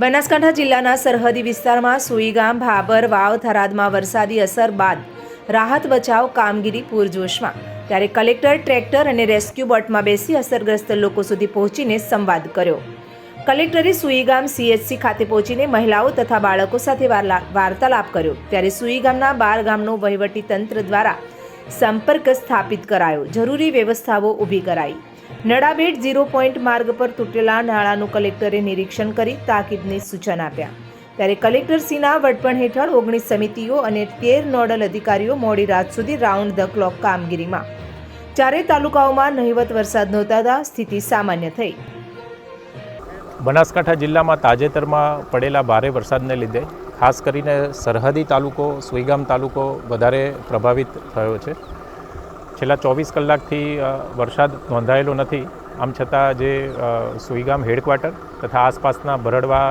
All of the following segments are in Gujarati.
બનાસકાંઠા જિલ્લાના સરહદી વિસ્તારમાં સુઈગામ ભાબર, વાવ થરાદમાં વરસાદી અસર બાદ રાહત બચાવ કામગીરી પૂરજોશમાં. ત્યારે કલેક્ટર, ટ્રેક્ટર અને રેસ્ક્યુ બોટમાં બેસી અસરગ્રસ્ત લોકો સુધી પહોંચીને સંવાદ કર્યો. કલેક્ટરે સુઈગામ સીએચસી ખાતે પહોંચીને મહિલાઓ તથા બાળકો સાથે વાર્તાલાપ કર્યો. ત્યારે સુઈગામના બાર ગામનો વહીવટી તંત્ર દ્વારા સંપર્ક સ્થાપિત કરાયો. જરૂરી વ્યવસ્થાઓ ઊભી કરાઈ. નડાબેટ ઝીરો પોઈન્ટ માર્ગ પર તૂટેલા નાળાનું કલેક્ટરે નિરીક્ષણ કરી તાકીદની સૂચન આપ્યા. ત્યારે કલેક્ટરશ્રીના વડપણ હેઠળ ઓગણીસ સમિતિઓ અને તેર નોડલ અધિકારીઓ મોડી રાત સુધી રાઉન્ડ ધ ક્લોક કામગીરીમાં. ચારે તાલુકાઓમાં નહિવત વરસાદ નોંધાતા સ્થિતિ સામાન્ય થઈ. બનાસકાંઠા જિલ્લામાં તાજેતરમાં પડેલા ભારે વરસાદને લીધે ખાસ કરીને સરહદી તાલુકો, સુઈગામ તાલુકો વધારે પ્રભાવિત થયો છે. છેલ્લા ચોવીસ કલાકથી વરસાદ નોંધાયેલો નથી. આમ છતાં જે સુઈગામ હેડક્વાર્ટર તથા આસપાસના ભરડવા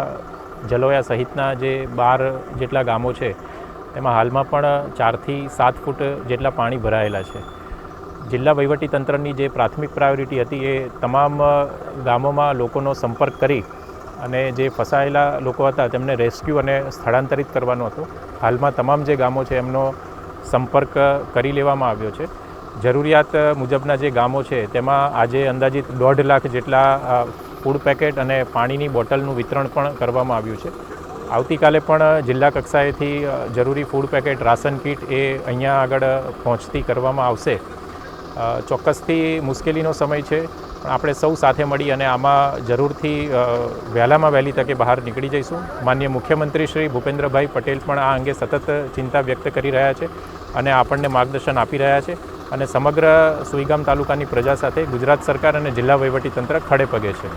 જલોયા સહિતના જે બાર જેટલા ગામો છે એમાં હાલમાં પણ ચારથી સાત ફૂટ જેટલા પાણી ભરાયેલા છે. જિલ્લા વહીવટીતંત્રની જે પ્રાથમિક પ્રાયોરિટી હતી એ તમામ ગામોમાં લોકોનો સંપર્ક કરી અને જે ફસાયેલા લોકો હતા તેમને રેસ્ક્યુ અને સ્થળાંતરિત કરવાનો હતો. હાલમાં તમામ જે ગામો છે એમનો સંપર્ક કરી લેવામાં આવ્યો છે. જરૂરિયાત મુજબના જે ગામો છે, તેમાં આજે અંદાજિત દોઢ લાખ જેટલા ફૂડ પેકેટ અને પાણીની બોટલનું વિતરણ પણ કરવામાં આવ્યું છે. આવતીકાલે પણ જિલ્લા કક્ષાએથી જરૂરી ફૂડ પેકેટ રાશન કીટ એ અહીંયા આગળ પહોંચતી કરવામાં આવશે. ચોક્કસથી મુશ્કેલીનો સમય છે, પણ આપણે સૌ સાથે મળી અને આમાં જરૂરથી વહેલામાં વહેલી તકે બહાર નીકળી જઈશું. માન્ય મુખ્યમંત્રી શ્રી ભૂપેન્દ્રભાઈ પટેલ પણ આ અંગે સતત ચિંતા વ્યક્ત કરી રહ્યા છે અને આપણને માર્ગદર્શન આપી રહ્યા છે. અને સમગ્ર સુઈગામ તાલુકાની પ્રજા સાથે ગુજરાત સરકાર અને જિલ્લા વહીવટીતંત્ર ખડે પગે છે.